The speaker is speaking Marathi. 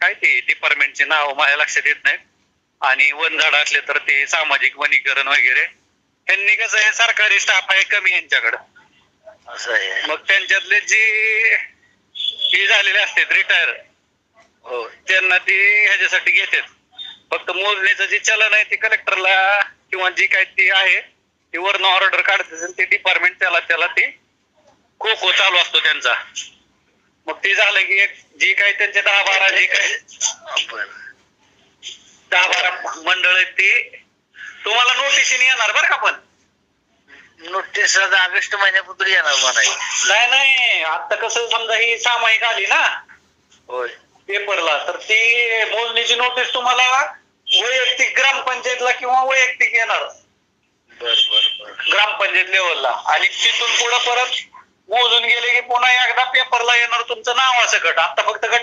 काय ते डिपार्टमेंटचे नाव माझ्या लक्षात येत नाही आणि वन झाड असले तर ते सामाजिक वनीकरण वगैरे. यांनी कसं आहे सरकारी स्टाफ आहे कमी यांच्याकडं. असं आहे. मग त्यांच्यातले जे हे झालेले असतात रिटायर हो. त्यांना ते ह्याच्यासाठी घेतात. फक्त मोजणीचं जे चलन आहे ते कलेक्टरला किंवा जे काय ते आहे ते वरनं ऑर्डर काढतात ते डिपार्टमेंट त्याला त्याला ते खो खो चालू असतो त्यांचा. मग ते झालं की एक जी काही त्यांचे दहा बारा जे काही दहा बारा मंडळ आहेत ते तुम्हाला नोटिशीने येणार बरं का पण. नोटीस ऑगस्ट महिन्यापूर्वी येणार म्हणाय नाही नाही. आता कसं समजा ही सामायिक आली ना होय. पेपरला तर ती मोजणीची नोटीस तुम्हाला वैयक्तिक ग्रामपंचायतला किंवा वैयक्तिक येणार. बर बर ग्रामपंचायत लेवलला आणि तिथून पुढे परत मोजून गेले की पुन्हा पेपरला येणार तुमचं नाव गट आता फक्त गट